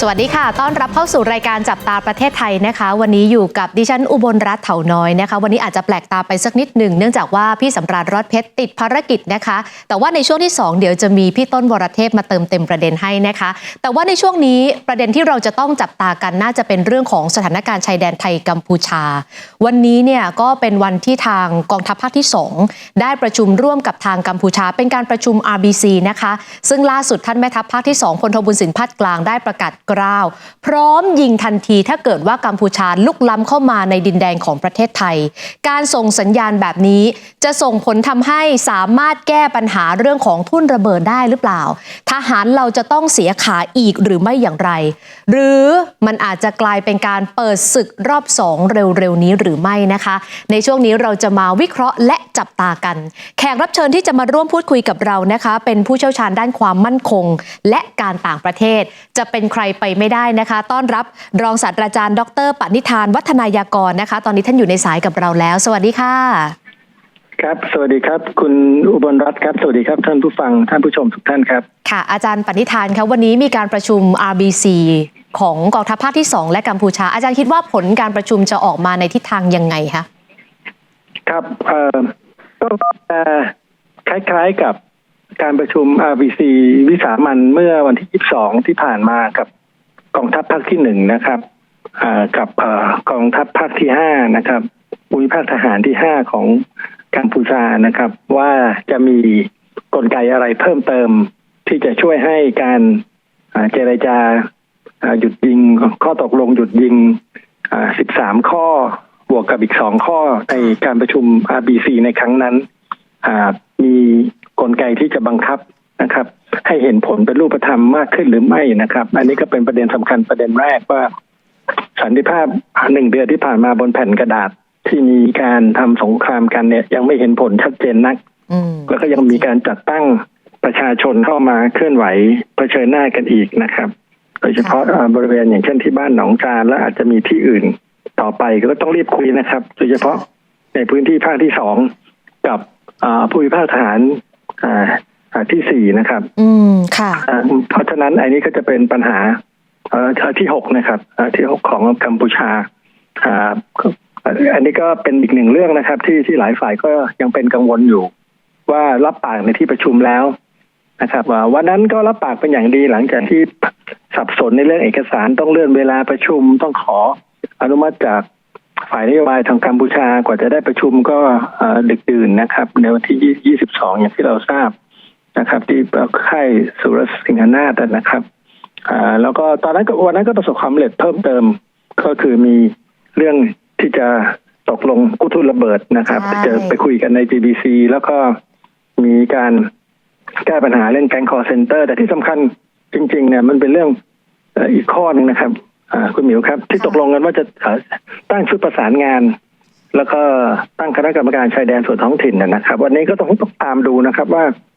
สวัสดีค่ะ ต้อนรับเข้าสู่รายการจับตาประเทศไทยนะคะ วันนี้อยู่กับดิฉันอุบลรัตน์เถาน้อยนะคะ วันนี้อาจจะแปลกตาไปสักนิดหนึ่งเนื่องจากว่าพี่สำราญรอดเพชรติดภารกิจนะคะ แต่ว่าในช่วงที่ 2 เดี๋ยวจะมีพี่ต้นวรเทพมาเติมเต็มประเด็นให้นะคะ แต่ว่าในช่วงนี้ประเด็นที่เราจะต้องจับตากันน่าจะเป็นเรื่องของสถานการณ์ชายแดนไทยกัมพูชา วันนี้เนี่ยก็เป็นวันที่ทางกองทัพภาคที่ 2 ได้ประชุมร่วมกับทางกัมพูชา เป็นการประชุม RBC นะคะ ซึ่งล่าสุดท่านแม่ทัพภาคที่2พลทบุญสินพัดกลางได้ประกาศกล้าวพร้อมยิงทันทีถ้าเกิดว่ากัมพูชาลุกล้ำเข้ามาในดินแดนของประเทศไทย การส่งสัญญาณแบบนี้ จะส่งผลทำให้สามารถแก้ปัญหาเรื่องของทุ่นระเบิดได้หรือเปล่า ทหารเราจะต้องเสียขาอีกหรือไม่อย่างไร หรือมันอาจจะกลายเป็นการเปิดศึกรอบสองเร็วๆนี้หรือไม่นะคะ ในช่วงนี้เราจะมาวิเคราะห์และจับตากัน แขกรับเชิญที่จะมาร่วมพูดคุยกับเรานะคะ เป็นผู้เชี่ยวชาญด้านความมั่นคง และการต่างประเทศ จะเป็นใครไปไม่ได้นะคะ ต้อนรับรองศาสตราจารย์ ดรปณิธาน วัฒนายากรนะคะ ตอนนี้ท่านอยู่ในสายกับเราแล้ว สวัสดีค่ะ ครับ สวัสดีครับ คุณอุบลรัตน์ครับ สวัสดีครับ ท่านผู้ฟังท่านผู้ชมทุกท่านครับ ค่ะ อาจารย์ปณิธานคะวันนี้มีการประชุม RBC ของกองทัพภาคที่ 2 และกัมพูชา อาจารย์คิดว่าผลการประชุมจะออกมาในทิศทางยังไงคะครับเอ่อก็จะคล้ายๆกับการประชุม RBC วิสามันเมื่อวันที่ 22 ที่ผ่านมากับ กองทัพภาคที่หนึ่งนะครับกับอกองทัพภาคที่ห้านะครับภูมิภาคทหารที่ห้าของกัมพูชานะครับ ว่าจะมีกลไกอะไรเพิ่มเติม ที่จะช่วยให้การเจรจาหยุดยิง ข้อตกลงหยุดยิง 13 ข้อบวกกับอีกสองข้อในการประชุม RBC ในครั้งนั้นมีกลไกที่จะบังคับนะครับ ให้เห็นผลเป็นรูปธรรมมากขึ้นหรือไม่นะครับ อันนี้ก็เป็นประเด็นสำคัญประเด็นแรกว่า สันติภาพหนึ่งเดือนที่ผ่านมาบนแผ่นกระดาษที่มีการทำสงครามกันเนี่ย ยังไม่เห็นผลชัดเจนนักอืมแล้วก็ยังมีการจัดตั้งประชาชนเข้ามาเคลื่อนไหวเผชิญหน้ากันอีกนะครับโดยเฉพาะอ่าบริเวณอย่างเช่นที่บ้านหนองจานและอาจจะมีที่อื่นต่อไปก็ต้องรีบคุยนะครับ โดยเฉพาะในพื้นที่ภาคที่สองกับอ่าภูมิภาคทหารอ่าอ่า ที่สี่นะครับ อืมค่ะอ่าเพราะฉะนั้นอันนี้ก็จะเป็นปัญหาเอ่อที่หกนะครับอ่าที่หกของกัมพูชาอ่าอันนี้ก็เป็นอีกหนึ่งเรื่องนะครับ ที่ที่หลายฝ่ายก็ยังเป็นกังวลอยู่ ว่ารับปากในที่ประชุมแล้วนะครับว่าวันนั้นก็รับปากเป็นอย่างดีหลังจากที่สับสนในเรื่องเอกสารต้องเลื่อนเวลาประชุมต้องขออนุมัติจากฝ่ายนโยบายทางกัมพูชากว่าจะได้ประชุมก็เอ่อดึกดื่นนะครับ ในวันที่ 22 อย่างที่เราทราบ นะครับ ที่ค่ายสุรสิงหนาถนะครับอ่าแล้วก็ตอนนั้นก็วันนั้นก็ประสบความสำเร็จเพิ่มเติมก็คือมีเรื่องที่จะตกลงกู้ทุนระเบิดนะครับใช่จะไปคุยกันใน GBC แล้วก็มีการแก้ปัญหาเรื่องแก๊งคอร์เซนเตอร์ แต่ที่สำคัญจริง ๆ เนี่ยมันเป็นเรื่องเอ่ออีกข้อหนึ่งนะครับอ่าคุณหมิวครับ ที่ตกลงกันว่าจะเอ่อตั้งชุดประสานงาน แล้วก็ตั้งคณะกรรมการชายแดนส่วนท้องถิ่นนะนะครับ วันนี้ก็ต้องต้องตามดูนะครับว่าเอ่อเอ่อ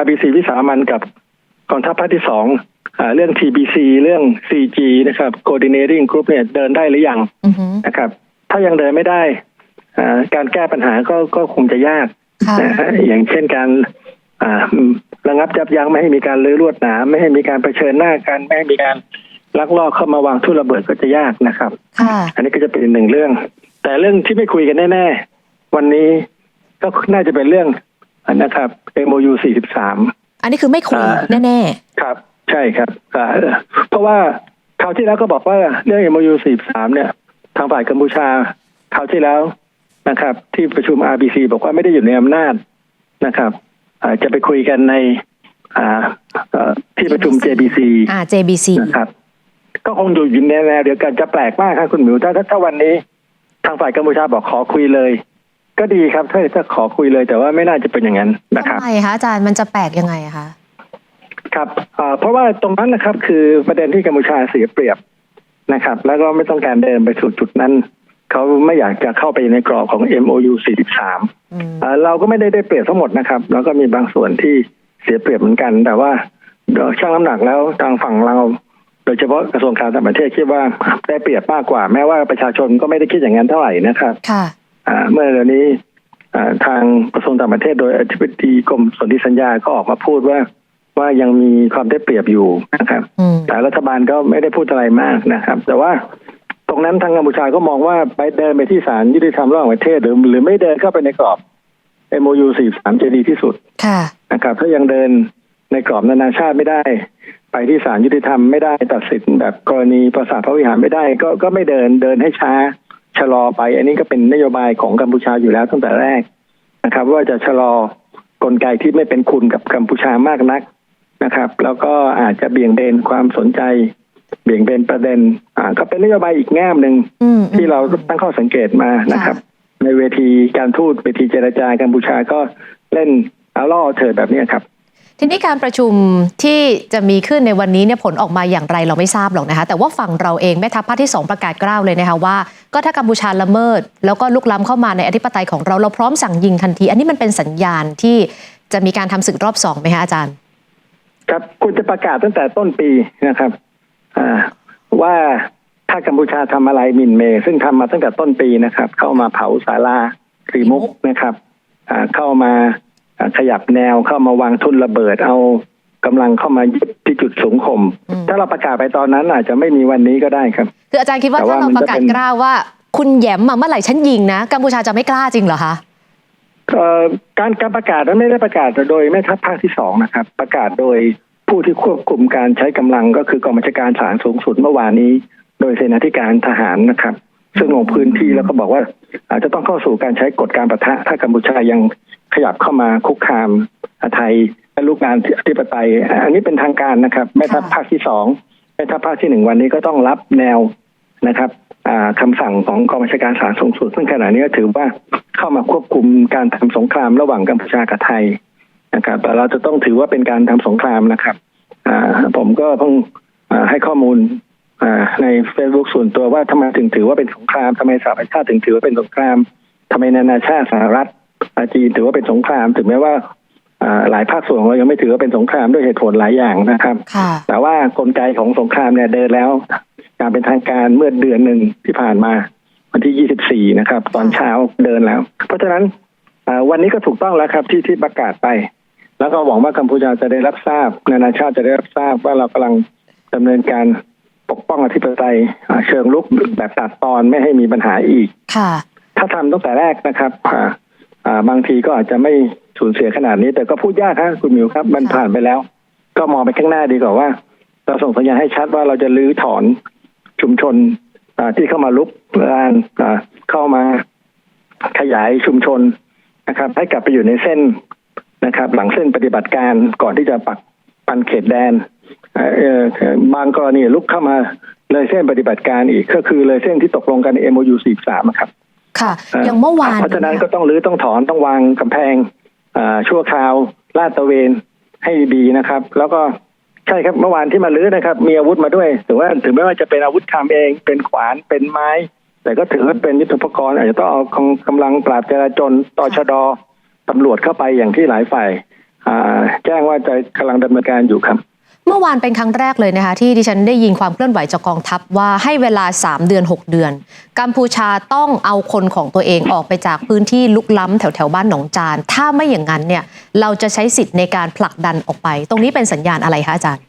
RBC วิสามันกับกองทัพภาคที่สองอ่าเรื่อง TBC เรื่อง CG นะครับ Coordinating Group เนี่ยเดินได้หรือยังอือหือนะครับ ถ้ายังเดินไม่ได้อ่าการแก้ปัญหาก็ก็คงจะยากค่ะนะฮะอย่างเช่นการอ่าระงับยับยั้งไม่ให้มีการลื้อลวดหนามไม่ให้มีการเผชิญหน้ากัน ไม่ให้มีการลักลอบเข้ามาวางทุ่นระเบิดก็จะยากนะครับค่ะอันนี้ก็จะเป็นอีกหนึ่งเรื่อง แต่เรื่องที่ไม่คุยกันแน่ ๆ วันนี้ก็น่าจะเป็นเรื่อง นะครับ MOU 43 อันนี้คือไม่คุยอ่าแน่ครับ ใช่ครับอ่าเพราะว่าคราวที่แล้วก็บอกว่าเรื่อง MOU 43 เนี่ย ทางฝ่ายกัมพูชาคราวที่แล้วนะครับ ที่ประชุม RBC บอกว่าไม่ได้อยู่ในอำนาจนะครับอ่าจะไปคุยกันในอ่าเอ่อที่ประชุม JBC ๆอ่า JBC นะครับ ก็คงอยู่อยู่ในแนวเดียวกันจะแปลกมากครับคุณหมิวถ้าถ้าถ้าวันนี้ ทางฝ่ายกัมพูชาบอกขอคุยเลย ก็ดีครับถ้าถ้าขอคุยเลยแต่ว่าไม่น่าจะเป็นอย่างนั้นนะครับทำไมคะอาจารย์มันจะแปลกยังไงอะคะครับเอ่อเพราะว่าตรงนั้นนะครับ คือประเด็นที่กัมพูชาเสียเปรียบนะครับ แล้วก็ไม่ต้องการเดินไปสู่จุดนั้นเขาไม่อยากจะเข้าไปในกรอบของ MOU 43อืมเอ่อเราก็ไม่ได้ได้เปรียบทั้งหมดนะครับ แล้วก็มีบางส่วนที่เสียเปรียบเหมือนกัน แต่ว่าเดี๋ยวช่างน้ำหนักแล้วทางฝั่งเรา โดยเฉพาะกระทรวงการต่างประเทศคิดว่าได้เปรียบมากกว่า แม้ว่าประชาชนก็ไม่ได้คิดอย่างนั้นเท่าไหร่นะครับค่ะอ่า เมื่อเดือนนี้อ่าทางกระทรวงต่างประเทศโดยอธิบดีกรมสนธิสัญญาก็ออกมาพูดว่าว่ายังมีความได้เปรียบอยู่นะครับอืมแต่รัฐบาลก็ไม่ได้พูดอะไรมากนะครับ แต่ว่าตรงนั้นทางกัมพูชาก็มองว่าไปเดินไปที่ศาลยุติธรรมระหว่างประเทศหรือหรือไม่เดินเข้าไปในกรอบ MOU 43จะดีที่สุดค่ะนะครับถ้ายังเดินในกรอบนานาชาติไม่ได้ ไปที่ศาลยุติธรรมไม่ได้ตัดสินแบบกรณีประสาทพระวิหารไม่ได้ ก็ก็ไม่เดินเดินให้ช้า ชะลอไป อันนี้ก็เป็นนโยบายของกัมพูชาอยู่แล้วตั้งแต่แรกนะครับ ว่าจะชะลอกลไกที่ไม่เป็นคุณกับกัมพูชามากนักนะครับ แล้วก็อาจจะเบี่ยงเบนความสนใจ เบี่ยงเบนประเด็น อ่า ก็เป็นนโยบายอีกแง่หนึ่งอืมที่เราตั้งข้อสังเกตมานะครับ ในเวทีการทูตเวทีเจรจากัมพูชาก็เล่นเอาล่อเถิดแบบนี้ครับ ทีนี้การประชุมที่จะมีขึ้นในวันนี้เนี่ยผลออกมาอย่างไรเราไม่ทราบหรอกนะคะแต่ว่าฝั่งเราเองแม่ทัพภาคที่ 2 ประกาศกล้าวเลยนะคะว่า ก็ถ้ากัมพูชาละเมิด แล้วก็ลุกล้ำเข้ามาในอธิปไตยของเราเราพร้อมสั่งยิงทันที อันนี้มันเป็นสัญญาณที่จะมีการทำศึกรอบสองไหมคะอาจารย์ ครับคุณจะประกาศตั้งแต่ต้นปีนะครับว่าถ้ากัมพูชาทำอะไรมินเมย์ซึ่งทำมาตั้งแต่ต้นปีนะครับ เข้ามาเผาศาลาสีมุกนะครับเข้ามา ขยับแนวเข้ามาวางทุ่นระเบิดเอากำลังเข้ามายึดที่จุดสูงข่มอืมถ้าเราประกาศไปตอนนั้นอาจจะไม่มีวันนี้ก็ได้ครับ คืออาจารย์คิดว่าแต่ว่าถ้าเรามันประกาศจะเป็นกล้าวว่า คุณแหยมมาเมื่อไหร่ฉันยิงนะกัมพูชาจะไม่กล้าจริงเหรอคะเอ่อการการประกาศนั้นไม่ได้ประกาศโดยแม่ทัพภาคที่สองนะครับ ประกาศโดยผู้ที่ควบคุมการใช้กำลังก็คือกองบัญชาการฐานสูงสุดเมื่อวานนี้ โดยเสนาธิการทหารนะครับ ซึ่งลงพื้นที่แล้วก็บอกว่า อาจจะต้องเข้าสู่การใช้กฎการประทะถ้ากัมพูชายัง ขยับเข้ามาคุกคามไทยและลูกงานอธิปไตย อันนี้เป็นทางการนะครับแม่ทัพภาคที่สองแม่ทัพภาคที่หนึ่งวันนี้ก็ต้องรับแนวนะครับอ่าคำสั่งของกองบัญชาการฐานสูงสุดซึ่งขณะนี้ก็ถือว่าเข้ามาควบคุมการทำสงครามระหว่างกัมพูชากับไทยนะครับแต่เราจะต้องถือว่าเป็นการทำสงครามนะครับอ่าผมก็เพิ่งอ่าให้ข้อมูลอ่าใน Facebook ส่วนตัวว่าทำไมถึงถือว่าเป็นสงครามทำไมสหประชาชาติถึงถือว่าเป็นสงครามทำไมนานาชาติสหรัฐอ่า จีนถือว่าเป็นสงครามถึงแม้ว่าอ่าหลายภาคส่วนของเรายังไม่ถือว่าเป็นสงครามด้วยเหตุผลหลายอย่างนะครับค่ะแต่ว่ากลไกของสงครามเนี่ยเดินแล้วอย่างเป็นทางการเมื่อเดือนหนึ่งที่ผ่านมา วันที่ 24 นะครับ ตอนเช้าเดินแล้ว เพราะฉะนั้นอ่าวันนี้ก็ถูกต้องแล้วครับที่ที่ประกาศไป แล้วก็หวังว่ากัมพูชาจะได้รับทราบ นานาชาติจะได้รับทราบว่าเรากำลังดำเนินการปกป้องอธิปไตยอ่าเชิงลุกแบบตัดตอนไม่ให้มีปัญหาอีกค่ะ ถ้าทำตั้งแต่แรกนะครับอ่าอ่า บางทีก็อาจจะไม่สูญเสียขนาดนี้ แต่ก็พูดยากครับคุณหมิวครับ มันค่ะผ่านไปแล้ว ก็มองไปข้างหน้าดีกว่าว่า เราส่งสัญญาณให้ชัดว่าเราจะลื้อถอนชุมชนอ่าที่เข้ามาลุกลานอ่าเข้ามาขยายชุมชนนะครับ ให้กลับไปอยู่ในเส้นนะครับ หลังเส้นปฏิบัติการก่อนที่จะปักปันเขตแดนเอ่อเอ่อบางกรณีลุกเข้ามาเลยเส้นปฏิบัติการอีกก็คือเลยเส้นที่ตกลงกันใน MOU 43ครับ ค่ะเอ่ออย่างเมื่อวานเพราะฉะนั้นก็ต้องรื้อต้องถอนต้องวางกำแพงอ่าชั่วคราวลาดตระเวนให้ดีนะครับ แล้วก็ใช่ครับเมื่อวานที่มารื้อนะครับ มีอาวุธมาด้วยถือว่าถึงแม้ว่าจะเป็นอาวุธทำเอง เป็นขวานเป็นไม้ แต่ก็ถือว่าเป็นยุทธปกรณ์อาจจะต้องเอากำลังปราบจราจรตชดตำรวจเข้าไปอย่างที่หลายฝ่ายอ่าแจ้งว่าจะกำลังดำเนินการอยู่ครับ เมื่อวานเป็นครั้งแรกเลยนะคะที่ดิฉันได้ยินความเคลื่อนไหวจากกองทัพว่าให้เวลา 3 เดือน 6 เดือน กัมพูชาต้องเอาคนของตัวเองออกไปจากพื้นที่ลุกล้ำแถวแถวๆบ้านหนองจาน ถ้าไม่อย่างนั้นเนี่ยเราจะใช้สิทธิ์ในการผลักดันออกไป ตรงนี้เป็นสัญญาณอะไรคะอาจารย์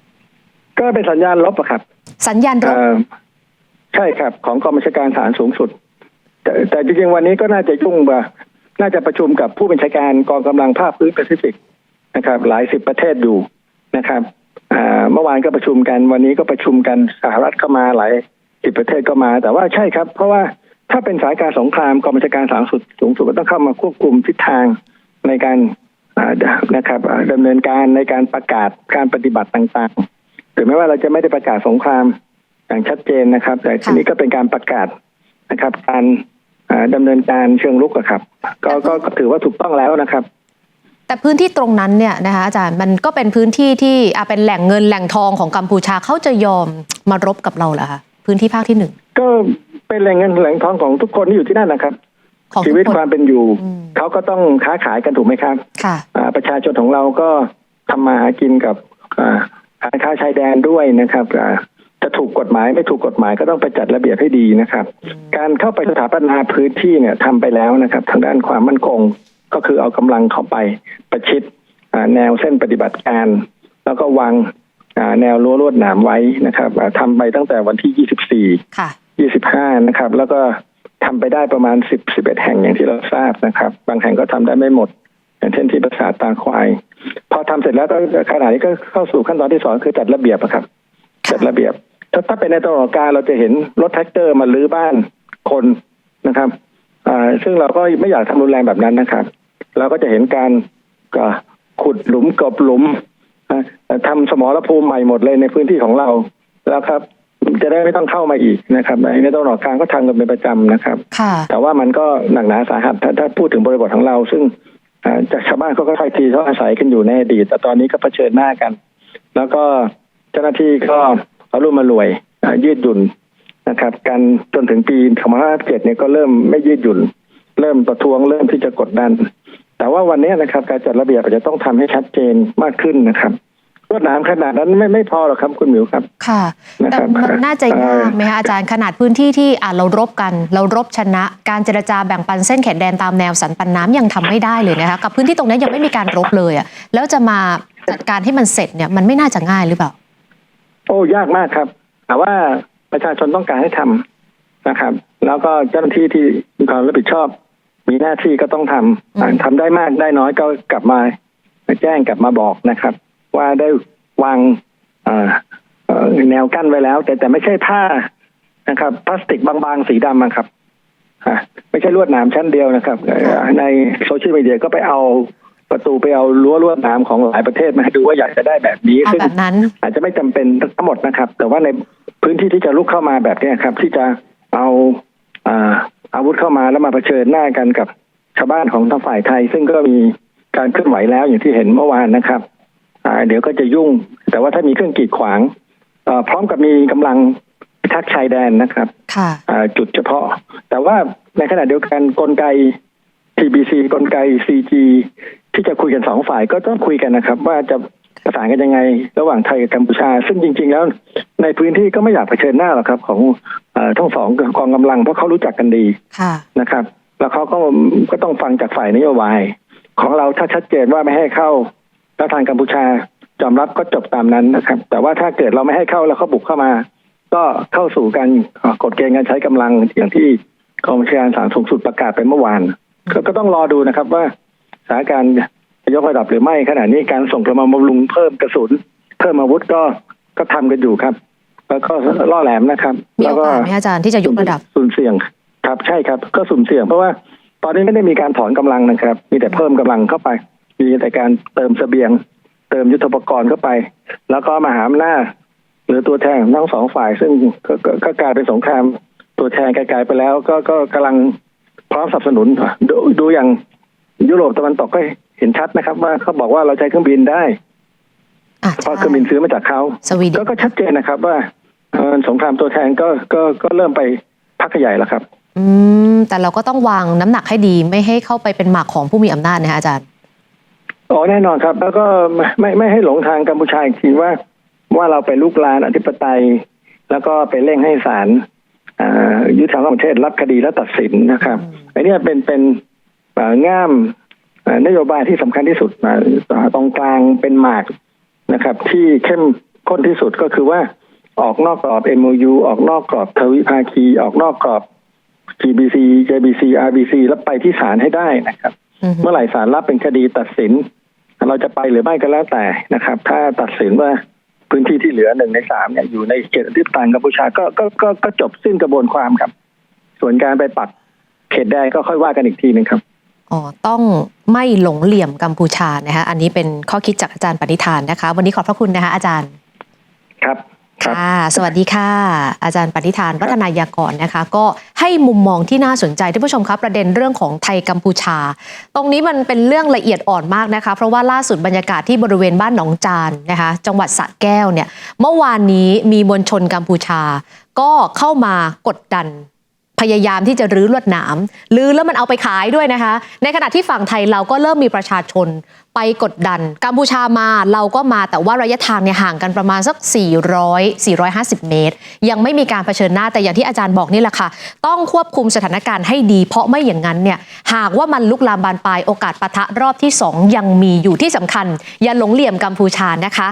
ก็เป็นสัญญาณลบอะครับ สัญญาณรบเอ่อใช่ครับ ของกองบัญชาการฐานสูงสุด แต่แต่จริงๆวันนี้ก็น่าจะยุ่งบ่าน่าจะประชุมกับผู้บัญชาการกองกำลังภาคพื้นแปซิฟิกนะครับ หลายสิบประเทศอยู่นะครับอ่า เมื่อวานก็ประชุมกัน วันนี้ก็ประชุมกันสหรัฐเข้ามาหลายสิบประเทศก็มา แต่ว่าใช่ครับ เพราะว่าถ้าเป็นสานการสงครามกองบัญชาการฐานสุดสูงสุดก็ต้องเข้ามาควบคุมทิศทางในการนะครับอ่าดำเนินการในการประกาศการปฏิบัติต่างๆถึงแม้ว่าเราจะไม่ได้ประกาศสงครามอย่างชัดเจนนะครับ แต่ทีนี้ก็เป็นการประกาศนะครับ การอ่าดำเนินการเชิงลุกอะครับ ก็ก็ถือว่าถูกต้องแล้วนะครับ แต่พื้นที่ตรงนั้นเนี่ยนะคะอาจารย์มันก็เป็นพื้นที่ที่อะเป็นแหล่งเงินแหล่งทองของกัมพูชาเขาจะยอมมารบกับเราเหรอคะพื้นที่ภาคที่หนึ่งก็เป็นแหล่งเงินแหล่งทองของทุกคนที่อยู่ที่นั่นนะครับของชีทุกวิตคนความเป็นอยู่อืมเขาก็ต้องค้าขายกันถูกไหมครับค่ะอ่าประชาชนของเราก็ทำมาหากินกับอ่าการค้าชายแดนด้วยนะครับอ่าจะถูกกฎหมายไม่ถูกกฎหมายก็ต้องไปจัดระเบียบให้ดีนะครับ การเข้าไปสถาปนาพื้นที่เนี่ยทำไปแล้วนะครับ ทางด้านความมั่นคง ก็คือเอากำลังเข้าไปประชิดอ่าแนวเส้นปฏิบัติการ แล้วก็วางอ่าแนวรั้วลวดหนามไว้นะครับอ่าทำไปตั้งแต่วันที่ 24ค่ะ25 นะครับ แล้วก็ทำไปได้ประมาณ 10 11 แห่งอย่างที่เราทราบนะครับ บางแห่งก็ทำได้ไม่หมด อย่างเช่นที่ปราสาทตาควาย พอทำเสร็จแล้วก็ขณะนี้ก็เข้าสู่ขั้นตอนที่สองคือจัดระเบียบอะครับจัดระเบียบ ถ้าถ้าเป็นในตลอดการเราจะเห็นรถแท็กเตอร์มาลื้อบ้านคนนะครับอ่าซึ่งเราก็ไม่อยากทำรุนแรงแบบนั้นนะครับ เราก็จะเห็นการก็ขุดหลุมกบหลุมอ่าทำสมรภูมิใหม่หมดเลยในพื้นที่ของเราแล้วครับ จะได้ไม่ต้องเข้ามาอีกนะครับ ในในตลอดการก็ทำกันเป็นประจำนะครับค่ะแต่ว่ามันก็หนักหนาสาหัสถ้าถ้าพูดถึงบริบทของเรา ซึ่งอ่าจากชาวบ้านเขาก็ค่อยๆทีเขาอาศัยกันอยู่ในอดีตแต่ตอนนี้ก็เผชิญหน้ากัน แล้วก็เจ้าหน้าที่ก็เอารุ่มมารวยอ่ายืดหยุ่นนะครับ การจนถึงปี2557เนี่ยก็เริ่มไม่ยืดหยุ่น เริ่มประท้วงเริ่มที่จะกดดัน แต่ว่าวันนี้นะครับ การจัดระเบียบอาจจะต้องทำให้ชัดเจนมากขึ้นนะครับรวดหนามขนาดนั้นไม่ไม่พอหรอกครับคุณหมิวครับ ค่ะนะแต่ครับมันน่าจะยากไหมคะอาจารย์ขนาดพื้นที่ที่อะเรารบกัน เรารบชนะ การเจรจาแบ่งปันเส้นแขนแดนตามแนวสันปันน้ำยังทำไม่ได้เลยนะคะกับพื้นที่ตรงนั้นยังไม่มีการรบเลยอะแล้วจะมาจัดการให้มันเสร็จเนี่ยมันไม่น่าจะง่ายหรือเปล่า โอ้ยากมากครับแต่ว่าประชาชนต้องการให้ทำนะครับ แล้วก็เจ้าหน้าที่ที่มีความรับผิดชอบ มีหน้าที่ก็ต้องทำอืมอ่าทำได้มากได้น้อยก็กลับมาแจ้งกลับมาบอกนะครับ ว่าได้วางเอ่อเอ่อแนวกั้นไว้แล้ว แต่แต่ไม่ใช่ผ้านะครับ พลาสติกบางๆสีดำอะครับอะไม่ใช่ลวดหนามชั้นเดียวนะครับเอ่อในโซเชียลมีเดียก็ไปเอาประตูไปเอารั้วลวดหนามของหลายประเทศมาให้ดูว่าอยากจะได้แบบนี้เอาซึ่งแบบนั้นอาจจะไม่จำเป็นทั้งหมดนะครับ แต่ว่าในพื้นที่ที่จะลุกเข้ามาแบบเนี้ยครับ ที่จะเอา อาอาวุธเข้ามาแล้วมาเผชิญหน้ากันกับชาวบ้านของทางฝ่ายไทย ซึ่งก็มีการเคลื่อนไหวแล้วอย่างที่เห็นเมื่อวานนะครับอ่าเดี๋ยวก็จะยุ่ง แต่ว่าถ้ามีเครื่องกีดขวางเอ่อพร้อมกับมีกำลังพิทักษ์ชายแดนนะครับค่ะอ่าจุดเฉพาะ แต่ว่าในขณะเดียวกันกลไก TBC กลไก CG ที่จะคุยกันสองฝ่ายก็ต้องคุยกันนะครับ ว่าจะประ สานกันยังไง ระหว่างไทยกับกัมพูชา ซึ่งจริง ๆ แล้ว ในพื้นที่ก็ไม่อยากเผชิญหน้าหรอกครับ ของเออทั้งสองกองกำลังเพราะเขารู้จักกันดีค่ะนะครับ แล้วเขาก็ก็ต้องฟังจากฝ่ายนโยบาย ของเราถ้าชัดเจนว่าไม่ให้เข้าแล้วทางกัมพูชายอมรับก็จบตามนั้นนะครับ แต่ว่าถ้าเกิดเราไม่ให้เข้าแล้วเขาบุกเข้ามา ก็เข้าสู่การเอ่อกฎเกณฑ์การใช้กำลังอย่างที่กองบัญชาการศาลสูงสุดประกาศไปเมื่อวานก็ก็ต้องรอดูนะครับว่าสถานการณ์จะ ยกระดับหรือไม่ขณะนี้การส่งกระมาบำรุงเพิ่มกระสุน เพิ่มอาวุธก็ก็ทำกันอยู่ครับ แล้วก็ล่อแหลมนะครับมีแล้โอวก็กาสไหมอาจารย์ที่จะยกระดับสุ่มเสี่ยงครับ ใช่ครับ ก็สุ่มเสี่ยงเพราะว่าตอนนี้ไม่ได้มีการถอนกำลังนะครับ มีแต่เพิ่มกำลังเข้าไป มีแต่การเติมเสบียง เติมยุทธปกรณ์เข้าไป แล้วก็มหาอำนาจหรือตัวแทนของทั้งสองฝ่าย ซึ่งก็ก็ก็กลายเป็นสงครามตัวแทนกลายไปแล้ว ก็ก็กำลังพร้อมสนับสนุนดูดูอย่างยุโรปตะวันตกก็เห็นชัดนะครับ ว่าเขาบอกว่าเราใช้เครื่องบินได้อะเพราะเครื่องบินซื้อมาจากเขาสวีเดก็นก็ชัดเจนนะครับ ว่าเอ่อสงครามตัวแทนก็ก็ก็เริ่มไปพักใหญ่แล้วครับ อืม แต่เราก็ต้องวางน้ำหนักให้ดีไม่ให้เข้าไปเป็นหมากของผู้มีอำนาจนะคะอาจารย์อ๋อแน่นอนครับ แล้วก็ไม่ไม่ไม่ให้หลงทางกัมพูชาอีกทีว่า ว่าเราไปลุกลานอธิปไตย แล้วก็ไปเร่งให้ศาลอ่ายุติธรรมของประเทศรับคดีและตัดสินนะครับอืมอันเนี้ยเป็นเป็นอ่าง่ามอ่า นโยบายที่สำคัญที่สุดอ่าตรงกลางเป็นหมากนะครับ ที่เข้มข้นที่สุดก็คือว่าออกนอกกรอบ MOU ออกนอกกรอบทวิภาคี ออกนอกกรอบ GBC JBC RBC แล้วไปที่ศาลให้ได้นะครับอืมเมื่อไหร่ศาลรับเป็นคดีตัดสิน เราจะไปหรือไม่ก็แล้วแต่นะครับ ถ้าตัดสินว่าพื้นที่ที่เหลือหนึ่งในสามเนี่ยอยู่ในเขตอธิปไตยกัมพูชาก็ก็ก็ก็จบสิ้นกระบวนความครับ ส่วนการไปปักเขตแดงก็ค่อยว่ากันอีกทีหนึ่งครับ อ๋อต้องไม่หลงเหลี่ยมกัมพูชานะคะอันนี้เป็นข้อคิดจากอาจารย์ปณิธานนะคะ วันนี้ขอบพระคุณนะคะอาจารย์ครับครับค่ะสวัสดีค่ะ อาจารย์ปณิธานวัฒนายากรนะคะ ก็ให้มุมมองที่น่าสนใจท่านผู้ชมครับประเด็นเรื่องของไทยกัมพูชา ตรงนี้มันเป็นเรื่องละเอียดอ่อนมากนะคะ เพราะว่าล่าสุดบรรยากาศที่บริเวณบ้านหนองจานนะคะ จังหวัดสระแก้วเนี่ยเมื่อวานนี้มีมวลชนกัมพูชา ก็เข้ามากดดันพ ยายามที่จะรื้อลวดหนามรื้อแล้วมันเอาไปขายด้วยนะคะ ในขณะที่ฝั่งไทยเราก็เริ่มมีประชาชนไปกดดัน กัมพูชามาเราก็มาแต่ว่าระยะทางเนี่ยห่างกันประมาณสัก 400 450 เมตร ยังไม่มีการเผชิญหน้าแต่อย่างที่อาจารย์บอกนี่แหละค่ะ ต้องควบคุมสถานการณ์ให้ดี เพราะไม่อย่างนั้นเนี่ยหากว่ามันลุกลามบานปลายโอกาสปะทะรอบที่ 2 ยังมีอยู่ที่สำคัญ อย่าหลงเหลี่ยมกัมพูชานะคะ